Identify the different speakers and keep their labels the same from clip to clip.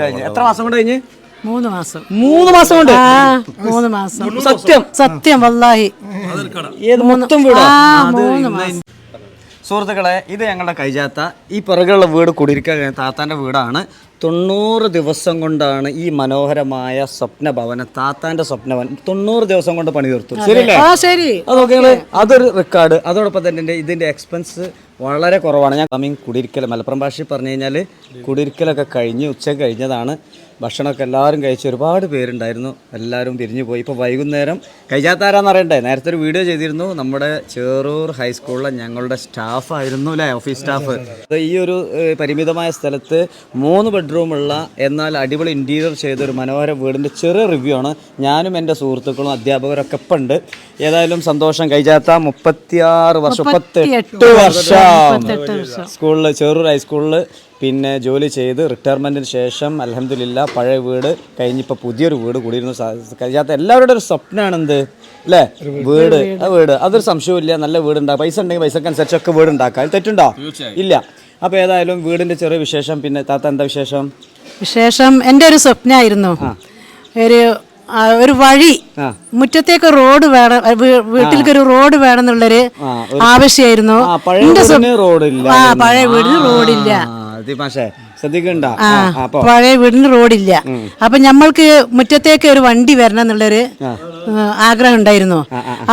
Speaker 1: കഴിഞ്ഞ്. എത്ര മാസം കൊണ്ട് കഴിഞ്ഞ്?
Speaker 2: മൂന്ന് മാസം.
Speaker 1: മൂന്ന് മാസം കൊണ്ട്?
Speaker 2: മൂന്ന് മാസം.
Speaker 1: സത്യം
Speaker 2: സത്യം വല്ലാഹി.
Speaker 1: ഏത് മൊത്തം വീടാ? സുഹൃത്തുക്കളെ ഇത് ഞങ്ങളുടെ കൈജാത്ത. ഈ പിറകുള്ള വീട് കുടിയിരിക്കാൻ താത്താന്റെ വീടാണ്. തൊണ്ണൂറ് ദിവസം കൊണ്ടാണ് ഈ മനോഹരമായ സ്വപ്ന ഭവനം താത്താന്റെ സ്വപ്ന ഭവനം തൊണ്ണൂറ് ദിവസം കൊണ്ട് പണി തീർത്തു
Speaker 2: ശരി.
Speaker 1: അതൊക്കെ അതൊരു റെക്കോർഡ് അതോടൊപ്പം തന്നെ ഇതിന്റെ എക്സ്പെൻസ് വളരെ കുറവാണ്. ഞാൻ കമ്മിങ് കുടിയിരിക്കൽ മലപ്പുറം ഭാഷയിൽ പറഞ്ഞു കഴിഞ്ഞാൽ കുടിയിരിക്കലൊക്കെ കഴിഞ്ഞ് ഉച്ച കഴിഞ്ഞതാണ്. ഭക്ഷണമൊക്കെ എല്ലാവരും കഴിച്ച് ഒരുപാട് പേരുണ്ടായിരുന്നു. എല്ലാവരും പിരിഞ്ഞു പോയി. ഇപ്പോൾ വൈകുന്നേരം കഴിച്ചാത്താരാന്ന് അറിയണ്ടേ? നേരത്തെ ഒരു വീഡിയോ ചെയ്തിരുന്നു. നമ്മുടെ ചേറൂർ ഹൈസ്കൂളിലെ ഞങ്ങളുടെ സ്റ്റാഫായിരുന്നു അല്ലേ? Office staff. ഈ ഒരു പരിമിതമായ സ്ഥലത്ത് മൂന്ന് ബെഡ്റൂമുള്ള എന്നാൽ അടിപൊളി ഇന്റീരിയർ ചെയ്ത ഒരു മനോഹര വീടിന്റെ ചെറിയ റിവ്യൂ ആണ്. ഞാനും എന്റെ സുഹൃത്തുക്കളും അധ്യാപകരൊക്കെ ഇപ്പം ഉണ്ട്. ഏതായാലും സന്തോഷം. കഴിച്ചാത്ത മുപ്പത്തിയാറ് വർഷം മുപ്പത്തെട്ട് വർഷം. സ്കൂളിൽ ചെറൂർ ഹൈസ്കൂളിൽ പിന്നെ ജോലി ചെയ്ത് റിട്ടയർമെന്റിന് ശേഷം അലഹമില്ല പഴയ വീട് കഴിഞ്ഞിപ്പോൾ പുതിയൊരു വീട് കൂടിയിരുന്നു. കഴിയാത്ത എല്ലാവരുടെ ഒരു സ്വപ്നമാണ് എന്ത് അല്ലേ വീട്. ആ വീട്. അതൊരു സംശയമില്ല നല്ല വീടുണ്ടാകും പൈസ ഉണ്ടെങ്കിൽ പൈസക്ക് അനുസരിച്ചൊക്കെ വീട് ഉണ്ടാക്കാം. അതിൽ തെറ്റുണ്ടോ? ഇല്ല. അപ്പോൾ ഏതായാലും വീടിന്റെ ചെറിയ വിശേഷം. പിന്നെ താത്ത എന്താ വിശേഷം?
Speaker 2: വിശേഷം എന്റെ ഒരു സ്വപ്നമായിരുന്നു ഒരു ഒരു വഴി. മുറ്റത്തേക്ക് റോഡ് വേണം വീട്ടിലേക്ക് ഒരു റോഡ് വേണം എന്നുള്ളൊരു ആവശ്യമായിരുന്നു.
Speaker 1: പഴയ വീടിന് റോഡില്ല.
Speaker 2: പഴയ വീടിന് റോഡില്ല
Speaker 1: ദീപാഷേ ശ്രദ്ധിക്കണ്ട.
Speaker 2: ആ
Speaker 1: അപ്പോൾ
Speaker 2: പഴയ വീടിന് റോഡില്ല. അപ്പൊ നമ്മൾക്ക് മുറ്റത്തേക്ക് ഒരു വണ്ടി വരണം എന്നുള്ളൊരു ആഗ്രഹം ഉണ്ടായിരുന്നു.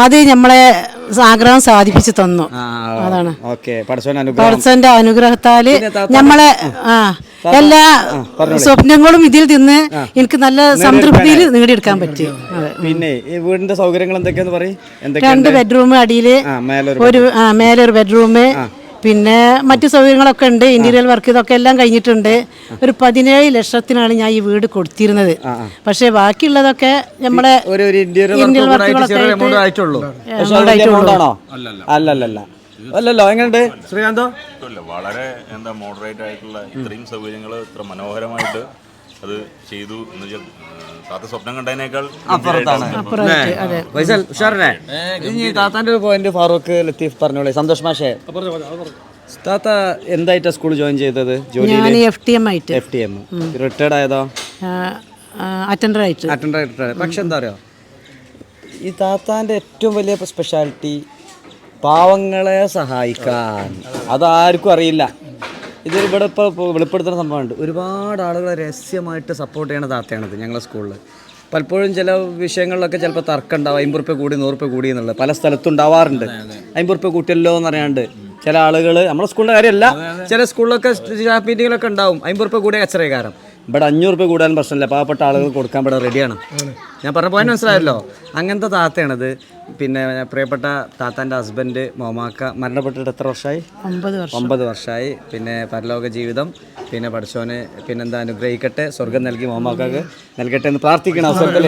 Speaker 2: അത് നമ്മളെ ആഗ്രഹം സാധിപ്പിച്ചു തന്നു. അതാണ്.
Speaker 1: പടസന്റെ
Speaker 2: പടച്ചന്റെ അനുഗ്രഹത്താൽ നമ്മളെ ആ എല്ലാ സ്വപ്നങ്ങളും ഇതിൽ നിന്ന് എനിക്ക് നല്ല സംതൃപ്തിയിൽ നേടിയെടുക്കാൻ പറ്റി.
Speaker 1: പിന്നെ വീടിന്റെ സൗകര്യങ്ങൾ എന്തൊക്കെയാന്ന് പറയും?
Speaker 2: രണ്ട് ബെഡ്റൂം
Speaker 1: മേലൊരു
Speaker 2: ഒരു മേലെ ഒരു ബെഡ്റൂം പിന്നെ മറ്റു സൗകര്യങ്ങളൊക്കെ ഉണ്ട്. ഇന്റീരിയർ വർക്ക് ഇതൊക്കെ എല്ലാം കഴിഞ്ഞിട്ടുണ്ട്. ഒരു പതിനേഴ് ലക്ഷത്തിനാണ് ഞാൻ ഈ വീട് കൊടുത്തിരുന്നത്. പക്ഷേ ബാക്കിയുള്ളതൊക്കെ നമ്മളെ
Speaker 1: ഇന്റീരിയർ
Speaker 2: ഇന്ത്യൻ വർക്കുകളൊക്കെ
Speaker 1: അല്ലല്ലോ. എങ്ങനെയുണ്ട്? ശ്രീകാന്തോ?
Speaker 3: ഇല്ല വളരെ എന്താ മോഡറേറ്റ് ആയിട്ടുള്ള ഇത്രയും സൗകര്യങ്ങൾ ഇത്ര മനോഹരമായിട്ട് അത് ചെയ്തു എന്ന് വെച്ചാൽ താത്ത സ്വപ്നം കണ്ടതിനേക്കാൾ
Speaker 1: അപ്പുറത്താണ്
Speaker 2: അപ്പുറമായിട്ട് അതെ
Speaker 1: വൈസൽ ഉഷാറനെ? ഇനി താത്താന്റെ ഒരു പോയിന്റ് ഫാറൂഖ് ലത്തീഫ് പറഞ്ഞോളെ. സന്തോഷ് മാഷേ. താത്ത എന്തായിട്ടാ സ്കൂൾ ജോയിൻ ചെയ്തത്?
Speaker 2: ഞാൻ എഫ് ടി എം ആയിട്ട്.
Speaker 1: എഫ് ടി എം റിട്ടയർഡ് ആയതോ?
Speaker 2: അറ്റൻഡർ ആയിട്ട്.
Speaker 1: അറ്റൻഡർ ആയിട്ട് പക്ഷെ എന്താ പറയുക ഈ താത്താന്റെ ഏറ്റവും വലിയ സ്പെഷ്യാലിറ്റി പാവങ്ങളെ സഹായിക്കാൻ. അതാർക്കും അറിയില്ല. ഇത് ഇവിടെ ഇപ്പോൾ വെളിപ്പെടുത്തുന്ന സംഭവമുണ്ട്. ഒരുപാട് ആളുകളെ രഹസ്യമായിട്ട് സപ്പോർട്ട് ചെയ്യണ താത്തയാണിത് ഞങ്ങളുടെ സ്കൂളിൽ പലപ്പോഴും ചില വിഷയങ്ങളിലൊക്കെ ചിലപ്പോൾ തർക്കം ഉണ്ടാവും. അമ്പത് റുപ്യ കൂടി നൂറ് റുപ്യ കൂടി എന്നുള്ളത് പല സ്ഥലത്തും ഉണ്ടാവാറുണ്ട്. അമ്പത് റുപ്യ കൂട്ടിയല്ലോ എന്ന് അറിയാണ്ട് ചില ആളുകൾ നമ്മുടെ സ്കൂളിന്റെ കാര്യമല്ല ചില സ്കൂളിലൊക്കെ സ്റ്റാഫ് മീറ്റിങ്ങിലൊക്കെ ഉണ്ടാവും. അമ്പത് റുപ്യ കൂടിയ കച്ചറക്കാരം ഇവിടെ അഞ്ഞൂറ് രൂപ കൂടാൻ പ്രശ്നമില്ല. പാവപ്പെട്ട ആളുകൾ കൊടുക്കാൻ ഇവിടെ റെഡിയാണ് ഞാൻ പറഞ്ഞ പോയിന്റ് മനസ്സിലായല്ലോ? അങ്ങനത്തെ താത്തയാണത്. പിന്നെ പ്രിയപ്പെട്ട താത്താന്റെ ഹസ്ബൻഡ് മോമാക്ക മരണപ്പെട്ടിട്ട് എത്ര വർഷമായി?
Speaker 2: ഒമ്പത് വർഷം.
Speaker 1: ഒമ്പത് വർഷമായി. പിന്നെ പരലോക ജീവിതം പിന്നെ പഠിച്ചോന് പിന്നെന്താ അനുഗ്രഹിക്കട്ടെ സ്വർഗം നൽകി മോമാക്കാക്ക് നൽകട്ടെ എന്ന് പ്രാർത്ഥിക്കണം അവസരത്തിൽ.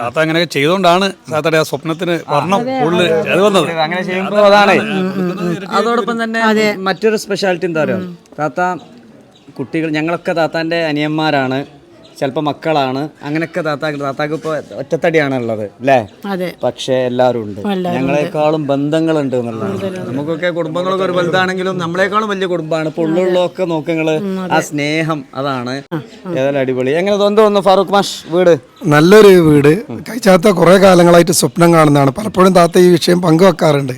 Speaker 4: താത്ത അങ്ങനെ ചെയ്തുകൊണ്ടാണ് താത്തയുടെ ആ സ്വപ്നത്തിന് അത് വന്നത്.
Speaker 1: അങ്ങനെ ചെയ്യുമ്പോൾ അതാണ്. അതോടൊപ്പം തന്നെ മറ്റൊരു സ്പെഷ്യാലിറ്റി എന്താ പറയുക താത്ത കുട്ടികൾ ഞങ്ങളൊക്കെ താത്താന്റെ അനിയന്മാരാണ് ചിലപ്പോൾ മക്കളാണ്. അങ്ങനെയൊക്കെ താത്താക്ക് താത്താക്ക് ഇപ്പോൾ ഒറ്റത്തടിയാണ് ഉള്ളത് അല്ലേ?
Speaker 2: അതെ.
Speaker 1: പക്ഷേ എല്ലാവരും ഉണ്ട്. ഞങ്ങളെക്കാളും ബന്ധങ്ങളുണ്ട് എന്നുള്ളതാണ്. നമുക്കൊക്കെ കുടുംബങ്ങളൊക്കെ ഒരു വലുതാണെങ്കിലും നമ്മളെക്കാളും വലിയ കുടുംബമാണ്. ഇപ്പോൾ ഉള്ളുള്ളതൊക്കെ നോക്കുങ്ങൾ ആ സ്നേഹം അതാണ്. ഏതായാലും അടിപൊളി. എങ്ങനെ തോന്നുന്നു തോന്നുന്നു ഫാറൂഖ് മാഷ് വീട്?
Speaker 5: നല്ലൊരു വീട്. കഴിച്ചാത്ത കുറേ കാലങ്ങളായിട്ട് സ്വപ്നം കാണുന്നതാണ്. പലപ്പോഴും താത്ത ഈ വിഷയം പങ്കുവെക്കാറുണ്ട്.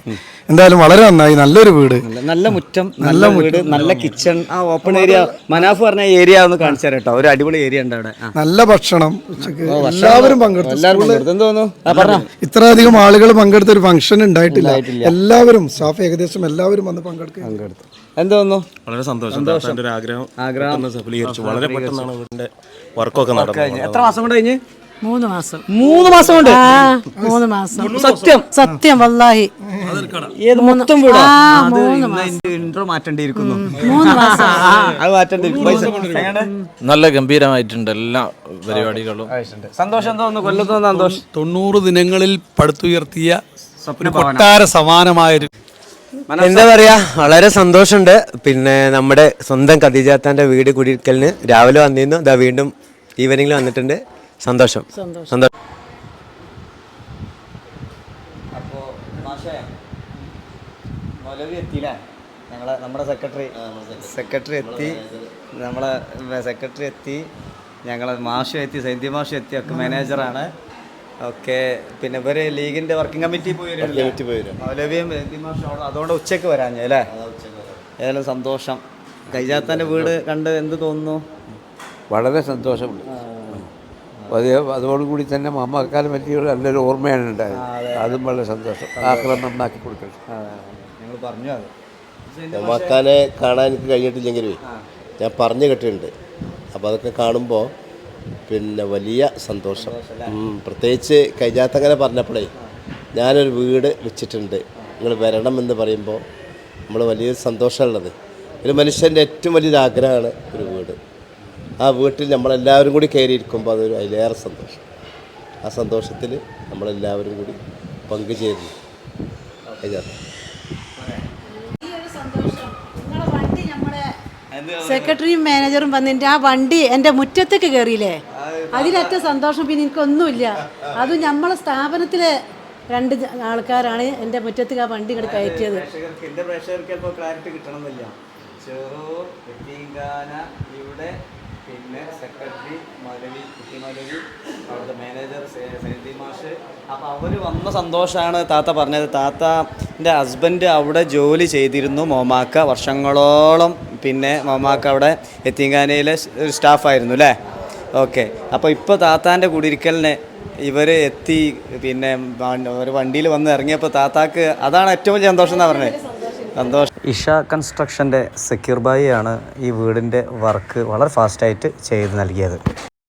Speaker 5: എന്തായാലും വളരെ നന്നായി. നല്ലൊരു വീട്.
Speaker 1: നല്ല- മുറ്റം നല്ല വീട് നല്ല കിച്ചൺ ആ ഓപ്പൺ ഏരിയ മനാഫ് പറഞ്ഞ ഏരിയ ഒന്ന് കാണിച്ചു തരാം കേട്ടോ. ഒരു അടിപൊളി ഏരിയ ഉണ്ട് അവിടെ.
Speaker 5: നല്ല ഭക്ഷണം.
Speaker 1: ഉച്ചയ്ക്ക്
Speaker 5: എല്ലാവരും പങ്കെടുത്തു.
Speaker 1: എല്ലാവരും പങ്കെടുത്തു. എന്ത് തോന്നുന്നു? ആ പറഞ്ഞോ.
Speaker 5: ഇത്രയധികം ആളുകൾ പങ്കെടുത്ത ഒരു ഫംഗ്ഷൻ ഉണ്ടായിട്ടില്ല. എല്ലാവരും സ്റ്റാഫ് ഏകദേശം എല്ലാവരും വന്ന് പങ്കെടുക്കുക
Speaker 1: പങ്കെടുത്തു. എന്തോന്നു
Speaker 3: വളരെ സന്തോഷം. ആഗ്രഹം. വളരെ പെട്ടെന്നാണ് വീടിന്റെ വർക്കൊക്കെ
Speaker 1: എത്ര മാസം കൊണ്ട് കഴിഞ്ഞ്?
Speaker 2: മൂന്ന് മാസം.
Speaker 1: മൂന്ന് മാസം കൊണ്ട്
Speaker 2: ആ മൂന്ന് മാസം.
Speaker 1: സത്യം
Speaker 2: സത്യം വല്ലാഹി.
Speaker 1: ഏത് മൊത്തം വീടാ?
Speaker 2: ആ, മൂന്ന്
Speaker 1: മാസം. ഇൻട്രോ മാറ്റേണ്ടിയിരിക്കുന്നു.
Speaker 2: മൂന്ന് മാസം.
Speaker 1: ആ, അത് മാറ്റേണ്ടിയിരിക്കും
Speaker 6: നല്ല ഗംഭീരമായിട്ടുണ്ട് എല്ലാ പരിപാടികളും.
Speaker 1: സന്തോഷം തോന്നുന്നു കൊല്ലത്ത് സന്തോഷം.
Speaker 4: തൊണ്ണൂറ് ദിനങ്ങളിൽ പടുത്തുയർത്തിയ ഒരു കൊട്ടാര സമാനമായൊരു
Speaker 7: എന്താ പറയാ വളരെ സന്തോഷമുണ്ട്. പിന്നെ നമ്മുടെ സ്വന്തം ഖദീജാത്താന്റെ വീട് കുടിയിരിക്കലിന് രാവിലെ വന്നിരുന്നു. ഇതാ വീണ്ടും ഈവനിങ്ങിൽ വന്നിട്ടുണ്ട്. സന്തോഷം. സന്തോഷം.
Speaker 1: അപ്പോൾ മാഷേ മൗലവി എത്തിയില്ലേ? ഞങ്ങളെ നമ്മുടെ സെക്രട്ടറി. സെക്രട്ടറി. എത്തി. നമ്മളെ സെക്രട്ടറി എത്തി. ഞങ്ങളെ മാഷും എത്തി സൈന്യ മാഷും എത്തി ഒക്കെ മാനേജറാണ്. ഓക്കെ പിന്നെ ഇവർ ലീഗിന്റെ വർക്കിംഗ് കമ്മിറ്റി പോയി മൗലവിയും അതുകൊണ്ട് ഉച്ചയ്ക്ക് വരാഞ്ഞ അല്ലേ? ഏതായാലും സന്തോഷം. കൈജാത്താന്റെ വീട് കണ്ട് എന്ത് തോന്നുന്നു?
Speaker 8: വളരെ സന്തോഷമുണ്ട്. അത് അതോടുകൂടി തന്നെ മമ്മക്കാലം പറ്റിയ നല്ലൊരു ഓർമ്മയാണ് ഉണ്ടായത്. അതും. വളരെ സന്തോഷം. ആക്രമണം നന്നാക്കി കൊടുക്കണം
Speaker 1: ഞങ്ങൾ പറഞ്ഞു അത്.
Speaker 9: മക്കാനെ കാണാൻ എനിക്ക് കഴിഞ്ഞിട്ടില്ലെങ്കിലും ഞാൻ പറഞ്ഞു കേട്ടിട്ടുണ്ട്. അപ്പോൾ അതൊക്കെ കാണുമ്പോൾ പിന്നെ വലിയ സന്തോഷം. പ്രത്യേകിച്ച് കൈജാത്തങ്ങനെ പറഞ്ഞപ്പോഴേ ഞാനൊരു വീട് വെച്ചിട്ടുണ്ട്. നിങ്ങൾ വരണം എന്ന് പറയുമ്പോൾ നമ്മൾ വലിയൊരു സന്തോഷമുള്ളത് ഒരു മനുഷ്യന്റെ ഏറ്റവും വലിയൊരു ആഗ്രഹമാണ് ഒരു വീട്. ആ വീട്ടിൽ നമ്മളെല്ലാവരും കൂടി കയറിയിരിക്കുമ്പോൾ അതൊരു അതിലേറെ സന്തോഷം. ആ സന്തോഷത്തിൽ നമ്മളെല്ലാവരും കൂടി പങ്കുചേരുന്നു.
Speaker 2: സെക്രട്ടറിയും മാനേജറും വന്നിട്ട് ആ വണ്ടി എന്റെ മുറ്റത്തേക്ക് കയറിയില്ലേ അതിലൊറ്റ സന്തോഷം പിന്നെ എനിക്കൊന്നുമില്ല. അത് നമ്മളെ സ്ഥാപനത്തിലെ രണ്ട് ആൾക്കാരാണ് എന്റെ മുറ്റത്തേക്ക് ആ വണ്ടി ഇങ്ങോട്ട് കയറ്റിയത്.
Speaker 1: പ്രേക്ഷകർക്ക് എന്റെ പ്രേക്ഷകർക്ക് ക്ലാരിറ്റി കിട്ടണമെന്നില്ല. ചെറു ഇവിടെ പിന്നെ സെക്രട്ടറി മൗലവി കുട്ടി മൗലവി അവിടുത്തെ മാനേജർ സൈദി മാഷ്. അപ്പോൾ അവർ വന്ന സന്തോഷമാണ് താത്ത പറഞ്ഞത്. താത്തന്റെ ഹസ്ബൻഡ് അവിടെ ജോലി ചെയ്തിരുന്നു മോമാക്ക വർഷങ്ങളോളം. പിന്നെ മോമാക്ക അവിടെ എത്തിങ്കാനയിലെ സ്റ്റാഫായിരുന്നു അല്ലേ ഓക്കെ അപ്പോൾ ഇപ്പോൾ താത്താന്റെ കുടിയിരിക്കലിന് ഇവർ എത്തി പിന്നെ ഒരു വണ്ടിയിൽ വന്ന് ഇറങ്ങിയപ്പോൾ താത്താക്ക് അതാണ് ഏറ്റവും വലിയ സന്തോഷം എന്നാണ് പറഞ്ഞത് സന്തോഷം. ഇഷ കൺസ്ട്രക്ഷന്റെ സെക്യൂർ ബായി ഈ വീടിന്റെ വർക്ക് വളരെ ഫാസ്റ്റായിട്ട് ചെയ്ത് നൽകിയത്.